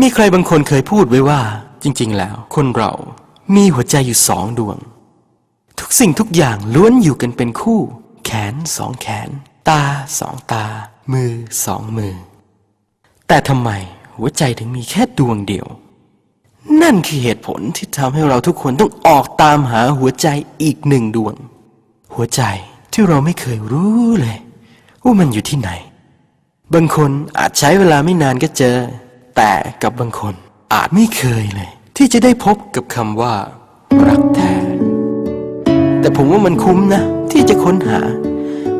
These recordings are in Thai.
มีใครบางคนเคยพูดไว้ว่า จริง ๆ แล้ว คนเรามีหัวใจอยู่สองดวง ทุกสิ่งทุกอย่างล้วนอยู่กันเป็นคู่ แขนสองแขน ตาสองตา มือสองมือ แต่ทำไมหัวใจถึงมีแค่ดวงเดียว นั่นคือเหตุผลที่ทำให้เราทุกคนต้องออกตามหาหัวใจอีกหนึ่งดวง หัวใจที่เราไม่เคยรู้เลย ว่ามันอยู่ที่ไหน บางคนอาจใช้เวลาไม่นานก็เจอ แต่กับบางคนอาจไม่เคยเลย ที่จะได้พบกับคำว่า รักแท้ แต่ผมว่ามันคุ้มนะ ที่จะค้นหา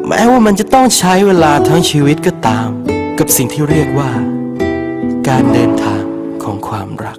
แม้ว่ามันจะต้องใช้เวลาทั้งชีวิตก็ตาม กับสิ่งที่เรียกว่า การเดินทางของความรัก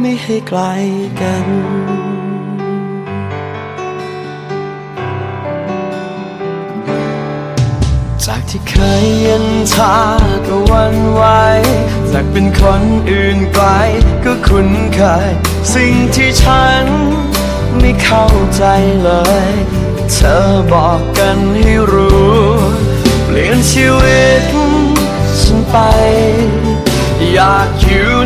ไม่ให้ไกลกันจากที่เคยย็นชาก็วันไหวจากเป็นคนอื่นไกลก็คุ้นเคย สิ่งที่ฉันไม่เข้าใจเลย เธอบอกกันให้รู้ เปลี่ยนชีวิตฉันไป อยากอยู่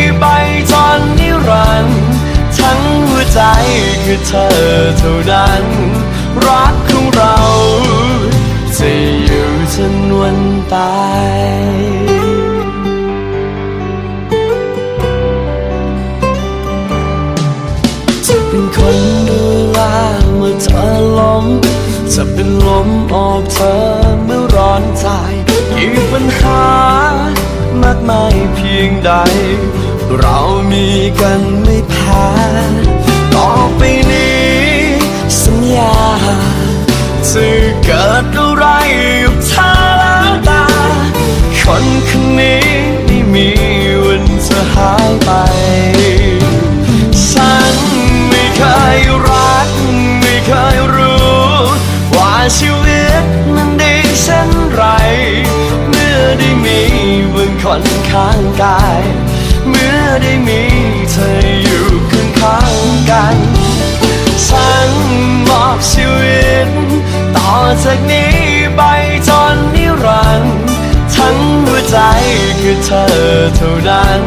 ทั้งหัวใจคือเธอเท่านั้น รักของเรา จะอยู่จนวันตายจะเป็นคนดูแลเมื่อเธอล้มจะเป็นลมออกเธอเมื่อร้อนใจกี่ปัญหามากมายเพียงใด เรามีกันไม่แพ้ต่อไปนี้ สัญญาจะเกิดอะไรกับเธอแล้วตา คนคนนี้ไม่มีวันจะหายไป ฉันไม่เคยรัก ไม่เคยรู้ ว่าชีวิตมันดีเช่นไร เมื่อได้มีมึงคนข้างกาย เมื่อได้มีเธออยู่ข้างข้างๆกันฉันมอบชีวิต ต่อจากนี้ไปจนนิรันดร์ทั้งหัวใจคือเธอเท่านั้น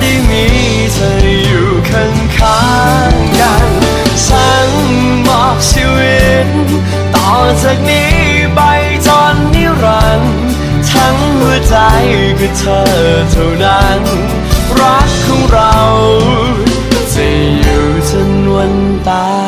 ได้มีเธออยู่ข้างข้างกันฉันมอบชีวิต ต่อจากนี้ไปจนนิรันด์ทั้งหัวใจก็เธอเท่านั้น รักของเรา จะอยู่จนวันตาย